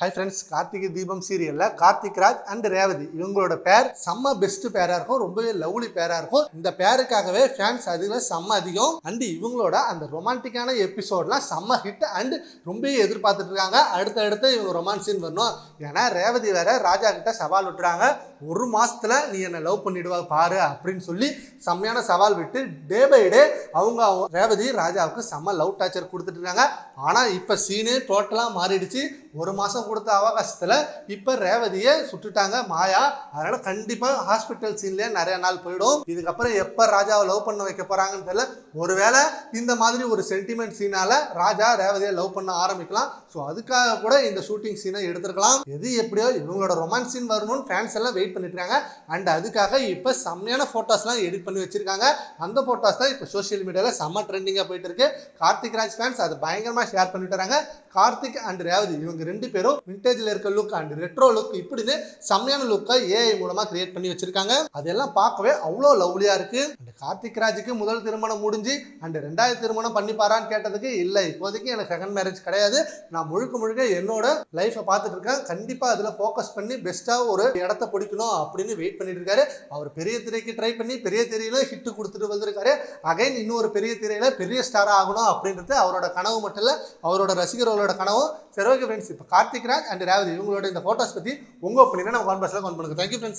Hi friends Karthigai Deepam சீரியல்ல Karthik Raj and Revathi. இவங்களோட பேர் செம்ம பெஸ்ட் பேரா இருக்கும் ரொம்பவே லவ்லி பேரா இருக்கும். இந்த பேருக்காகவே ஃபேன்ஸ் அதுல செம்ம அதிகம். அண்ட் இவங்களோட அந்த ரொமான்டிக்கான எபிசோட்லாம் செம்ம ஹிட் அண்ட் ரொம்பவே எதிர்பார்த்துட்டு இருக்காங்க. அடுத்தடுத்து இவங்க ரொமான்ஸ் சீன் வரணும். ஏன்னா ரேவதி வேற ராஜா கிட்ட சவால் விட்டுறாங்க. ஒரு மாசத்துல நீ என்னை லவ் பண்ணிடுவா பாரு அப்படின்னு சொல்லி செம்மையான சவால் விட்டு டே பை டே அவங்க அவங்க ரேவதி ராஜாவுக்கு செம்ம லவ் டார்ச்சர் கொடுத்துட்டு இருக்காங்க. ஆனா இப்ப சீனே டோட்டலா மாறிடுச்சு. ஒரு மாசம் கொடுத்த அவகாசத்துல இப்போ ரேவதியை சுட்டுட்டாங்க மாயா. அதனால கண்டிப்பாக ஹாஸ்பிட்டல் சீன்லேயே நிறைய நாள் போயிடும். இதுக்கப்புறம் எப்போ ராஜாவை லவ் பண்ண வைக்க போகிறாங்கன்னு தெரியல. ஒருவேளை இந்த மாதிரி ஒரு சென்டிமெண்ட் சீனால ராஜா ரேவதியை லவ் பண்ண ஆரம்பிக்கலாம். ஸோ அதுக்காக கூட இந்த ஷூட்டிங் சீனை எடுத்துருக்கலாம். எது எப்படியோ இவங்களோட ரொமான்ஸ் சீன் வரணும்னு ஃபேன்ஸ் எல்லாம் வெயிட் பண்ணிட்டு இருக்காங்க அண்ட் அதுக்காக இப்போ செம்மையான ஃபோட்டோஸ்லாம் எடிட் பண்ணி வச்சிருக்காங்க. அந்த ஃபோட்டோஸ் தான் இப்போ சோஷியல் மீடியாவில் செம்ம ட்ரெண்டிங்காக போயிட்டு இருக்கு. கார்த்திக் ராஜ் ஃபேன்ஸ் அதை பயங்கரமாக ஷேர் பண்ணிட்டு வராங்க. கார்த்திக் அண்ட் ரேவதி இவங்க ரெண்டு பேரும் விண்டேஜில் இருக்க லுக் அண்ட் ரெட்ரோ லுக் இப்படின்னு செம்மையான லுக்கை ஏஐ மூலமாக கிரியேட் பண்ணி வச்சிருக்காங்க. அதெல்லாம் பார்க்கவே அவ்வளோ லவ்லியாக இருக்கு. அண்ட் கார்த்திக் ராஜுக்கு முதல் திருமணம் முடிஞ்சு அண்ட் ரெண்டாவது திருமணம் பண்ணிப்பாரான்னு கேட்டதுக்கு இல்லை. இப்போதைக்கு எனக்கு செகண்ட் மேரேஜ் கிடையாது. நான் முழுக்க முழுக்க என்னோட லைஃப்பை பார்த்துட்டு இருக்கேன். கண்டிப்பாக அதில் ஃபோக்கஸ் பண்ணி பெஸ்ட்டாக ஒரு இடத்த பிடிக்கணும் அப்படின்னு வெயிட் பண்ணிட்டு இருக்காரு. அவர் பெரிய திரைக்கு ட்ரை பண்ணி பெரிய திரையில ஹிட்டு கொடுத்துட்டு வந்திருக்காரு. அகைன் இன்னொரு பெரிய திரையில பெரிய ஸ்டாராக ஆகணும் அப்படின்றது அவரோட கனவு மட்டும் இல்லை அவரோட ரசிகர்களோட கனவும். சரி ஓகே ஃப்ரெண்ட்ஸ் இப்போ கார்த்திக் ராஜ் அண்ட் ரேவதி இவங்களோட இந்த ஃபோட்டோஸ் பற்றி உங்கள் ஒப்பீனியனை நம்ம கான்பர்ஸில் கான் பண்ணுங்க தேங்க்யூ ஃப்ரெண்ட்ஸ்